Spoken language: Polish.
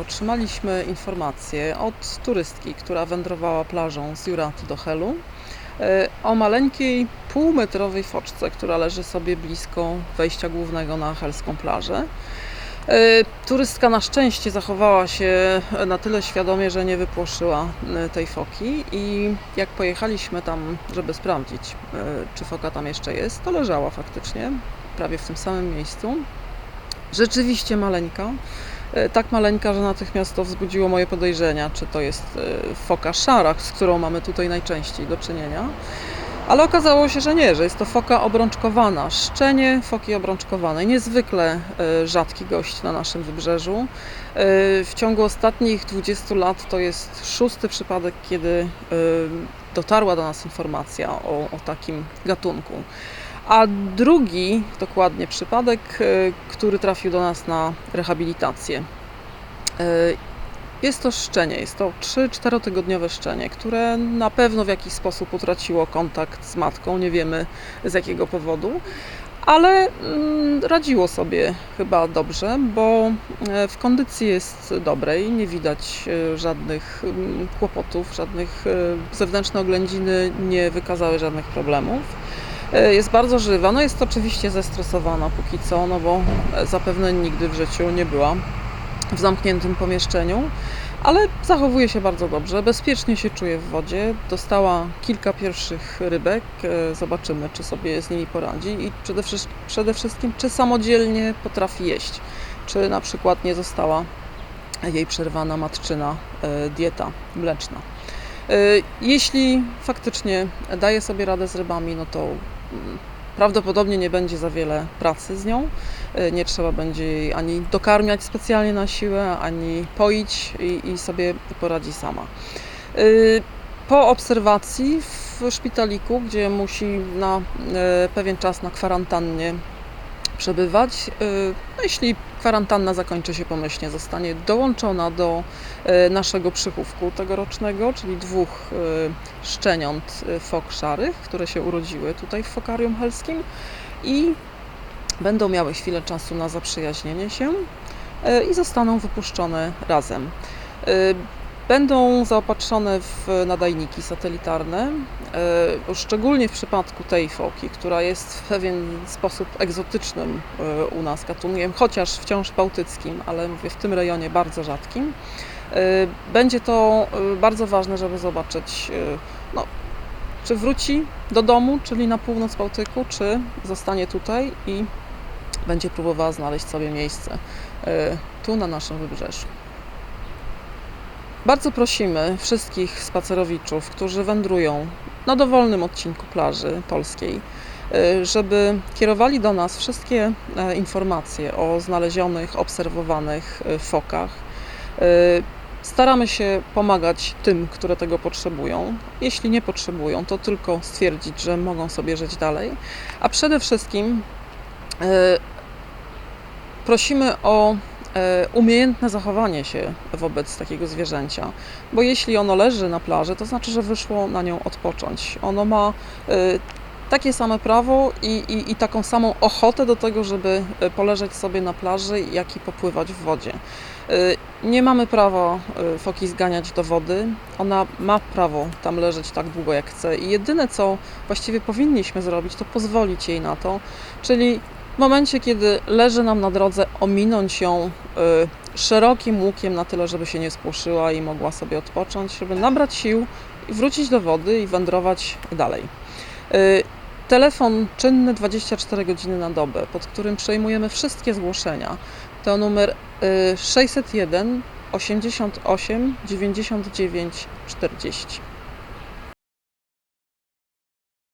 Otrzymaliśmy informację od turystki, która wędrowała plażą z Juraty do Helu e, o maleńkiej półmetrowej foczce, która leży sobie blisko wejścia głównego na helską plażę. E, Turystka na szczęście zachowała się na tyle świadomie, że nie wypłoszyła e, tej foki i jak pojechaliśmy tam, żeby sprawdzić, czy foka tam jeszcze jest, to leżała faktycznie prawie w tym samym miejscu. Rzeczywiście maleńka. E, Tak maleńka, że natychmiast to wzbudziło moje podejrzenia, czy to jest e, foka szara, z którą mamy tutaj najczęściej do czynienia. Ale okazało się, że nie, że jest to foka obrączkowana, szczenie foki obrączkowanej. Niezwykle e, rzadki gość na naszym wybrzeżu. W ciągu ostatnich 20 lat to jest szósty przypadek, kiedy dotarła do nas informacja o, o takim gatunku. A drugi dokładnie przypadek, e, który trafił do nas na rehabilitację. E, Jest to szczenie, jest to 3-4 tygodniowe szczenie, które na pewno w jakiś sposób utraciło kontakt z matką, nie wiemy z jakiego powodu, ale mm, radziło sobie chyba dobrze, bo e, w kondycji jest dobrej, nie widać żadnych mm, kłopotów, żadnych zewnętrzne oględziny nie wykazały żadnych problemów. E, Jest bardzo żywa, no jest oczywiście zestresowana póki co, no bo e, zapewne nigdy w życiu nie była w zamkniętym pomieszczeniu, ale zachowuje się bardzo dobrze, bezpiecznie się czuje w wodzie. Dostała kilka pierwszych rybek, e, zobaczymy, czy sobie z nimi poradzi i przede, przede wszystkim, czy samodzielnie potrafi jeść, czy na przykład nie została jej przerwana matczyna dieta mleczna. Jeśli faktycznie daje sobie radę z rybami, no to prawdopodobnie nie będzie za wiele pracy z nią. E, Nie trzeba będzie jej ani dokarmiać specjalnie na siłę, ani poić i, i sobie poradzi sama. E, Po obserwacji w szpitaliku, gdzie musi na e, pewien czas na kwarantannie przebywać, no jeśli kwarantanna zakończy się pomyślnie, zostanie dołączona do e, naszego przychówku tegorocznego, czyli dwóch e, szczeniąt e, fok szarych, które się urodziły tutaj w fokarium helskim i będą miały chwilę czasu na zaprzyjaźnienie się i zostaną wypuszczone razem. Będą zaopatrzone w nadajniki satelitarne, e, szczególnie w przypadku tej foki, która jest w pewien sposób egzotycznym e, u nas gatunkiem, chociaż wciąż bałtyckim, ale mówię w tym rejonie bardzo rzadkim. E, Będzie to bardzo ważne, żeby zobaczyć, no, czy wróci do domu, czyli na północ Bałtyku, czy zostanie tutaj i będzie próbowała znaleźć sobie miejsce tu na naszym wybrzeżu. Bardzo prosimy wszystkich spacerowiczów, którzy wędrują na dowolnym odcinku plaży polskiej, y, żeby kierowali do nas wszystkie e, informacje o znalezionych, obserwowanych y, fokach. Y, Staramy się pomagać tym, które tego potrzebują. Jeśli nie potrzebują, to tylko stwierdzić, że mogą sobie żyć dalej. A przede wszystkim y, prosimy o e, umiejętne zachowanie się wobec takiego zwierzęcia, bo jeśli ono leży na plaży, to znaczy, że wyszło na nią odpocząć. Ono ma e, takie same prawo i, i, i taką samą ochotę do tego, żeby e, poleżeć sobie na plaży, jak i popływać w wodzie. E, Nie mamy prawa e, foki zganiać do wody. Ona ma prawo tam leżeć tak długo, jak chce. I jedyne, co właściwie powinniśmy zrobić, to pozwolić jej na to, czyli w momencie, kiedy leży nam na drodze, ominąć ją y, szerokim łukiem na tyle, żeby się nie spłoszyła i mogła sobie odpocząć, żeby nabrać sił i wrócić do wody i wędrować dalej. Y, telefon czynny 24 godziny na dobę, pod którym przejmujemy wszystkie zgłoszenia, to numer y, 601 88 99 40.